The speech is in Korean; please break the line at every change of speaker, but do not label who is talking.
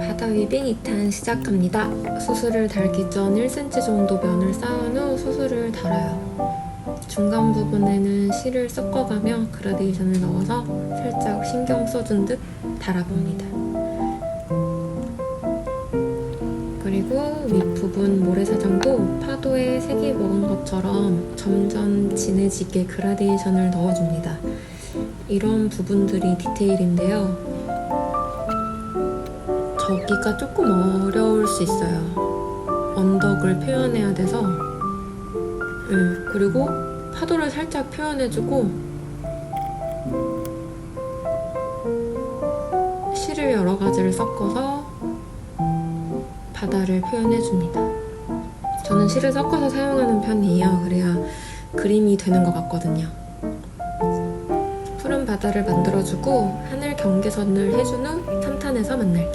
바다 위빙 2탄 시작합니다. 수술을 달기 전 1cm 정도 면을 쌓은 후 수술을 달아요. 중간 부분에는 실을 섞어가며 그라데이션을 넣어서 살짝 신경 써준 듯 달아봅니다. 그리고 윗부분 모래사장도 파도에 색이 먹은 것처럼 점점 진해지게 그라데이션을 넣어줍니다. 이런 부분들이 디테일인데요. 저기가 조금 어려울 수 있어요. 언덕을 표현해야 돼서. 네, 그리고 파도를 살짝 표현해주고 실을 여러 가지를 섞어서 바다를 표현해줍니다. 저는 실을 섞어서 사용하는 편이에요. 그래야 그림이 되는 것 같거든요. 푸른 바다를 만들어주고 하늘 경계선을 해준 후 3탄에서 만날게요.